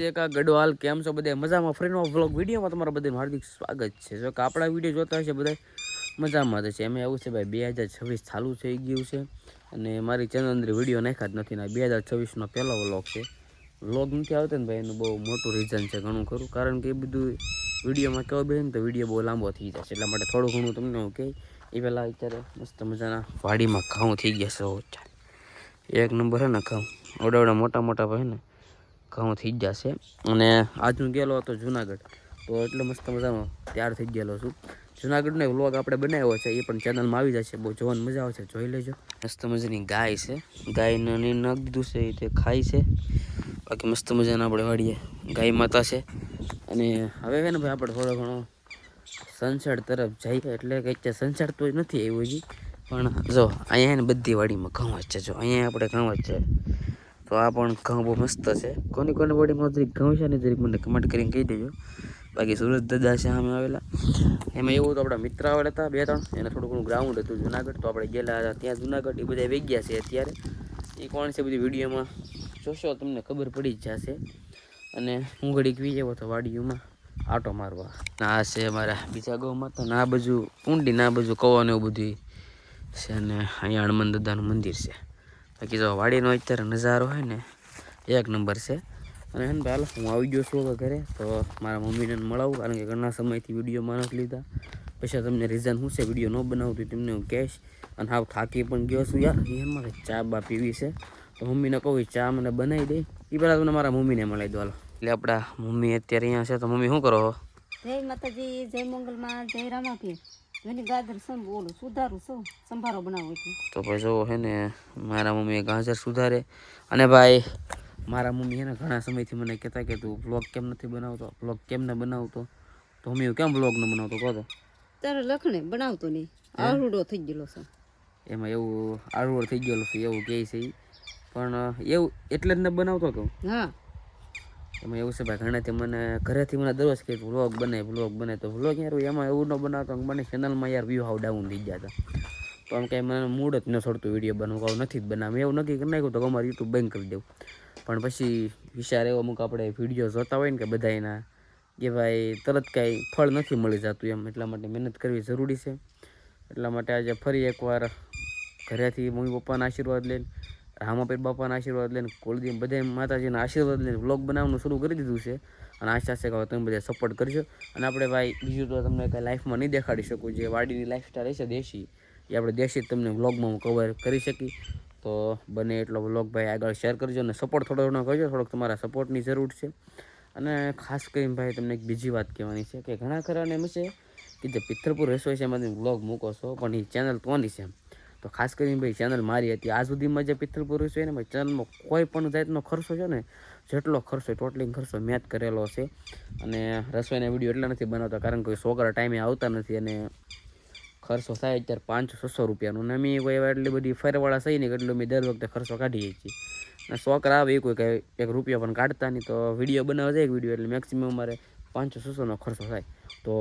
શ્રી કા ગઢવાલ, કેમ છો બધા મજામાં? ફ્રેન્ડમાં વ્લોગ વિડીયોમાં તમારા બધાનું હાર્દિક સ્વાગત છે. જો કે આપણા વીડિયો જોતા હશે બધા મજામાં જ છે. એમાં એવું છે ભાઈ, બે હજાર છવ્વીસ ચાલુ થઈ ગયું છે અને મારી ચેનલ અંદર વીડિયો નાખ્યા જ નથી ને બે હજાર છવ્વીસનો પહેલો વ્લોગ છે. વ્લોગ નથી આવતો ને ભાઈ, એનું બહુ મોટું રીઝન છે ઘણું ખરું. કારણ કે એ બધું વિડીયોમાં કહો બે ને તો વીડિયો બહુ લાંબો થઈ જશે. એટલા માટે થોડું ઘણું તમને હું કહે, એ પહેલાં અત્યારે મસ્ત મજાના વાડીમાં ઘઉં થઈ ગયા છે. એક નંબર હે ને ઘઉં. ઓડા મોટા મોટા ભાઈ ને. ઘઉં થઈ જશે. અને આજ હું ગયેલો હતો જુનાગઢ. તો એટલો મસ્ત મજાનો તૈયાર થઈ ગયેલો છું. જુનાગઢનો વ્લોગ આપણે બનાવ્યો છે, એ પણ ચેનલમાં આવી જશે. બહુ જોવાની મજા આવશે, જોઈ લેજો. મસ્ત મજાની ગાય છે. ગાયને નાખી દીધું છે તે ખાય છે. બાકી મસ્ત મજાના આપણે વાડીએ ગાય માતા છે. અને હવે છે ને ભાઈ આપણે થોડો ઘણો સનસેટ તરફ જઈએ. એટલે કે અત્યારે સનસેટ તો નથી એવું હજી. પણ જો, અહીંયા ને બધી વાડીમાં ઘઉં જ છે. જો, અહીંયા આપણે ઘઉં જ છે. તો આ પણ ઘઉં બહુ મસ્ત છે. કોની કોની બોડીમાં જરીક ઘઉં છે ને જરીક મને કમેન્ટ કરીને કહી દેજો. બાકી સુરત દાદા છે સામે આવેલા. એમાં એવું તો આપણા મિત્ર આવેલા હતા બે ત્રણ, એને થોડું ઘણું ગ્રાઉન્ડ હતું જુનાગઢ, તો આપણે ગયેલા હતા ત્યાં જુનાગઢ, એ બધા વહી ગયા છે અત્યારે. એ કોણ છે બધી વિડીયોમાં જોશો, તમને ખબર પડી જ જશે. અને હું ઘડીક વી જવો તો વાડીઓમાં, આટો મારવા. ના છે મારા બીજા ગૌમાં તો ના બાજુ ઊંડી ના બાજુ કવાનું એવું બધું છે અને અહીંયા હનુમાન દાદાનું મંદિર છે. બાકી જો વાડીનો અત્યારે નજારો હોય ને એક નંબર છે. અને હે ને ભાઈ હું આવી ગયો છું હવે ઘરે તો મારા મમ્મીને મળાવું કારણ કે ઘણા સમયથી વિડીયોમાં નથી લીધા. પછી તમને રીઝન શું છે? વીડિયો ન બનાવતી તમને હું કહેશ. અને હાવ થાકી પણ ગયો છું યાર. એ મારે ચા બા પીવી છે. તો મમ્મીને કહું ચા મને બનાવી દે. એ પહેલાં તમને મારા મમ્મીને મળી દો હાલો. એટલે આપણા મમ્મી અત્યારે અહીંયા છે તો મમ્મી શું કરો? જય માતાજી જય મંગલમાં જય રામાપીર. જોની ગાજર શું બોલું સુધારું શું? સંભારો બનાવો તો પછી જો હે ને મારા મમ્મીએ ગાજર સુધારે. અને ભાઈ મારા મમ્મી હે ને ઘણા સમયથી મને કહેતા કે તું બ્લોગ કેમ નથી બનાવતો? બ્લોગ કેમ ન બનાવતો? તો મમ્મી કેમ બ્લોગ ન બનાવતો કહો તો? તારે લખણે બનાવતો નહીં. આરુડો થઈ ગયેલો છે. એમાં એવું આરુડો થઈ ગયેલો છે એવું કહે છે પણ એવું એટલે જ ન બનાવતો તો? હા. એમાં એવું છે, ભાઈ, ઘણાથી મને, ઘરેથી મને દરરોજ કે વ્લોગ બને વ્લોગ બને, તો વ્લોગ યાર એમાં એવું ન બનાવતો મને ચેનલમાં યાર વ્યૂ હાવ ડાઉન થઈ ગયા હતા. તો આમ કાંઈ મને મૂડ જ ન છોડતું વીડિયો બનવું કહું નથી જ બનાવું એવું નક્કી કરી નાખ્યું તો અમારે યુટ્યુબ બંધ કરી દેવું. પણ પછી વિચાર એવો, અમુક આપણે વીડિયો જોતા હોય ને કે બધા એના, કે ભાઈ, તરત કાંઈ ફળ નથી મળી જતું એમ. એટલા માટે મહેનત કરવી જરૂરી છે. એટલા માટે આજે ફરી એકવાર ઘરેથી મમ્મી પપ્પાના આશીર્વાદ લઈને રામાપીર બાપાના આશીર્વાદ લઈને, કુલદીપ બધા માતાજીના આશીર્વાદ લઈને વ્લોગ બનાવવાનું શરૂ કરી દીધું છે. અને આશા છે કે તમે બધા સપોર્ટ કરજો. અને આપણે ભાઈ, બીજું તો તમને કાંઈ લાઈફમાં નહીં દેખાડી શકું, જે વાડીની લાઈફસ્ટાઈલ છે દેશી, એ આપણે દેશી તમને વ્લોગમાં હું કવર કરી શકી તો બને એટલો વ્લોગ ભાઈ આગળ શેર કરજો અને સપોર્ટ થોડો ઘણો કરજો, થોડોક તમારા સપોર્ટની જરૂર છે. અને ખાસ કરીને ભાઈ તમને એક બીજી વાત કહેવાની છે કે ઘણા ખરાને એમ છે કે જે પિત્તરપુર રસોઈ છે એમાંથી વ્લોગ મૂકો છો, પણ એ ચેનલ કોની છે તો ખાસ કરીને ભાઈ ચેનલ મારી હતી. આજ સુધીમાં જે પિત્તલ પુરુષ હોય ને, ભાઈ ચેનલમાં કોઈ પણ જાતનો ખર્ચો છે ને, જેટલો ખર્ચો ટોટલિંગ ખર્ચો મેં જ કરેલો છે. અને રસોઈના વીડિયો એટલા નથી બનાવતા, કારણ કે છોકરા ટાઈમે આવતા નથી અને ખર્ચો થાય અત્યારે પાંચસો, છસો રૂપિયાનો. અને અમે કોઈ એટલી બધી ફરવાળા થઈ નહીં એટલું અમે દર વખતે ખર્ચો કાઢીએ છીએ. અને છોકરા આવે એ કોઈ કંઈ એક રૂપિયા પણ કાઢતા નહીં. તો વીડિયો બનાવે છે એક વીડિયો એટલે મેક્સિમમ મારે પાંચસો, છસોનો ખર્ચો થાય. તો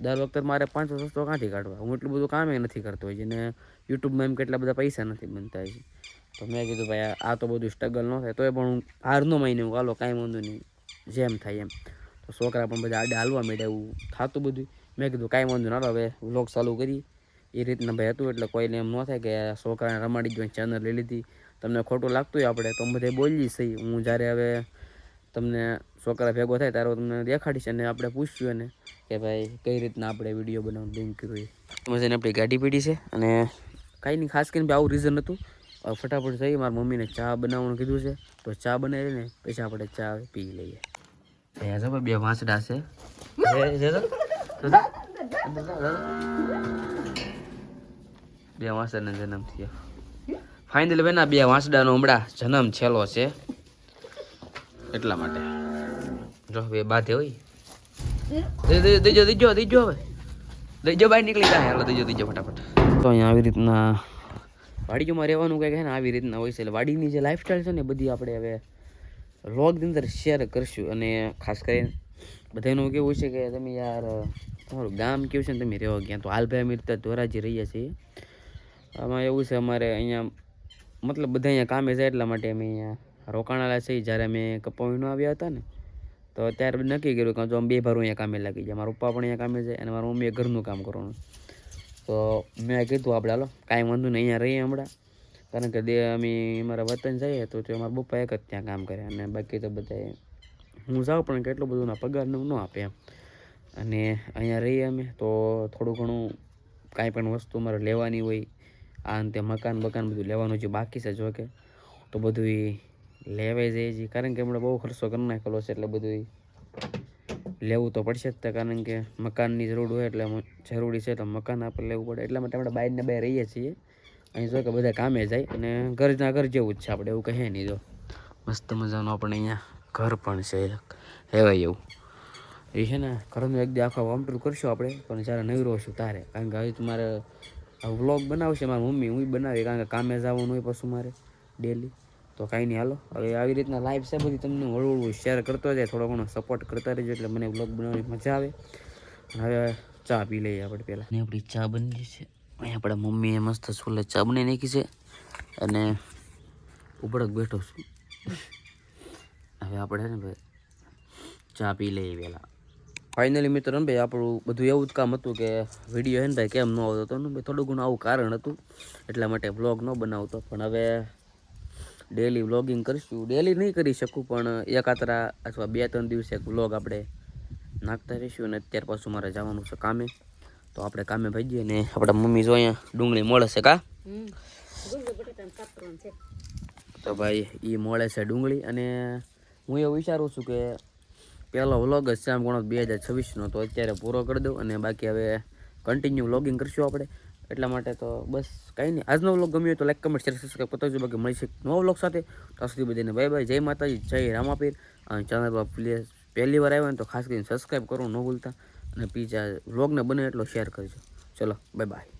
દર વખતે મારે પાંચસો, છસો ક્યાંથી કાઢવા? હું એટલું બધું કામે નથી કરતો હોય, જેને યુટ્યુબમાં એમ કેટલા બધા પૈસા નથી બનતા હોય. તો મેં કીધું, ભાઈ, આ- તો બધું સ્ટ્રગલ ન થાય, તોય પણ હું હારનો મહિને હું હાલો, કાંઈ વાંધો નહીં. જેમ થાય એમ. તો છોકરા પણ બધા આડે હાલવા માંડ્યા, એવું થતું બધું. મેં કીધું, કાંઈ વાંધો ના હવે વ્લોગ ચાલુ કરી એ રીતના ભાઈ હતું, એટલે કોઈને એમ ન થાય કે છોકરાને રમાડી જોઈને ચેનલ લઈ લીધી. તમને ખોટું લાગતું હોય આપણે, તો બધે બોલી સહી. હું જ્યારે હવે તમને છોકરા ભેગો થાય તારો તમને દેખાડીશ અને આપણે પૂછશું એને કે ભાઈ કઈ રીતના આપણે વીડિયો બનાવવાનું લિંક કર્યું આપણી ગાડી પીડી છે અને કાંઈ નહીં, ખાસ કરીને આવું રીઝન હતું. ફટાફટ થઈ મારા મમ્મીને ચા બનાવવાનું કીધું છે. તો ચા બનાવી ને, પછી આપણે ચા પી લઈએ. અહીંયા જો બે વાંસડા છે. બે વાંસડાનો જન્મ થયો. ફાઇનલી બેના બે વાંસડાનો હમણાં જન્મ છેલ્લો છે. એટલા માટે. જો બે બાધે હોય. દઈજો દઈજો દઈજો હવે. દઈજો બહાર નીકળી જાય. હાલો દઈજો દઈજો ફટાફટ. તો અહીંયા આવી રીતના વાડીઓમાં રહેવાનું કંઈક છે ને, આવી રીતના હોય છે. એટલે વાડીની જે લાઈફસ્ટાઈલ છે ને બધી આપણે હવે વ્લોગની અંદર શેર કરશું. અને ખાસ કરીને બધાનું કેવું છે કે તમે યાર, તમારું ગામ કેવું છે ને, તમે રહેવા ગયા. તો હાલભાઈ અમે રીતે ધોરાજી રહીએ છીએ. આમાં એવું છે, અમારે અહીંયા મતલબ બધા અહીંયા કામે જાય એટલા માટે અમે અહીંયા રોકાણાલા છીએ. જ્યારે અમે કપોવીનો આવ્યા હતા ને તો અત્યારે નક્કી કર્યું કે જો બે ભારું અહીંયા કામે લાગી જાય. મારા પપ્પા પણ અહીંયા કામે જાય અને મારા મમ્મીએ ઘરનું કામ કરવાનું. તો મેં કીધું આપણે, હાલો, કાંઈ વાંધો નહીં, અહીંયા રહીએ હમણાં. કારણ કે દે, અમે મારા વતન જઈએ તો તે મારા પપ્પા એક જ ત્યાં કામ કરે અને બાકી તો બધા હું જાઉં, પણ કેટલું બધું ના પગાર ન આપે એમ. અને અહીંયા રહીએ અમે, તો થોડું ઘણું કાંઈ પણ વસ્તુ મારે લેવાની હોય, આ અંતે મકાન બકાન બધું લેવાનું જે બાકી છે જો કે તો બધું લેવાઈ જાય છે. કારણ કે હમણાં બહુ ખર્ચો કરી નાખેલો છે એટલે બધું લેવું તો પડશે જ કારણ કે મકાનની જરૂર હોય એટલે જરૂરી છે. તો મકાન આપણે લેવું પડે. એટલા માટે આપણે બહારને બહાર રહીએ છીએ. અહીં જો કે બધા કામે જાય અને ઘરના ઘર જેવું જ છે આપણે, એવું કહે નહીં જો મસ્ત મજાનું આપણે અહીંયા ઘર પણ છે. એક હેવાય એવું. એ છે ને, ઘરનું એક દી આખો કમ્પ્લીટ કરશું આપણે, પણ જ્યારે નવરો છું તારે કારણ કે હવે મારે વ્લોગ બનાવશે મારી મમ્મી, હું બનાવી કારણ કે કામે જવાનું હોય પશુ મારે, ડેલી. તો કાંઈ નહીં, હાલો. હવે આવી રીતના લાઈવ છે બધી, તમને હળવું હળવું શેર કરતો જાય, થોડો ઘણો સપોર્ટ કરતા રહેજો, એટલે મને વ્લોગ બનાવવાની મજા આવે. અને હવે ચા પી લઈએ આપણે પહેલાં. ને આપણી ચા બની છે. અહીં આપણા મમ્મીએ મસ્ત છોલે ચા બનાવી નાખી છે. અને ઉપડક બેઠો છું. હવે આપણે ને ભાઈ ચા પી લઈએ પહેલાં. ફાઇનલી મિત્રો ભાઈ આપણું બધું એવું જ કામ હતું કે વીડિયો હે ને ભાઈ કેમ ન આવતો હતો ને ભાઈ, થોડું ઘણું આવું કારણ હતું. એટલા માટે વ્લોગ ન બનાવતો. પણ હવે ડેલી વ્લોગિંગ કરીશું. ડેલી નહીં કરી શકું પણ એકાતરા અથવા બે ત્રણ દિવસે એક વ્લોગ આપણે નાખતા રહીશું અને અત્યાર પાછું મારે જવાનું છે કામે. તો આપણે કામે ભાઈ ને આપણા મમ્મી જો અહીંયા ડુંગળી મળે છે કા? તો ભાઈ એ મળે છે ડુંગળી અને હું એવું વિચારું છું કે પહેલો વ્લોગ જ છે આમ ગણો બે હજાર છવ્વીસનો તો અત્યારે પૂરો કરી દઉં અને બાકી હવે કન્ટિન્યુ વ્લોગિંગ કરશું આપણે. એટલા માટે તો બસ કાંઈ નહીં. આજનો વ્લોગ ગમ્યો તો લાઈક કમેન્ટ શેર સબસ્ક્રાઈબ કરતો બાકી મળી છે નવો વ્લોગ સાથે. ત્યાં સુધી બધાને બાય બાય જય માતાજી, જય રામાપીર. અને ચેનલ પર પ્લીઝ પહેલી વાર આવ્યો ને તો ખાસ કરીને સબસ્ક્રાઈબ કરો ન ભૂલતા. અને બીજા વ્લોગને બને એટલો શેર કરજો. ચલો બાય બાય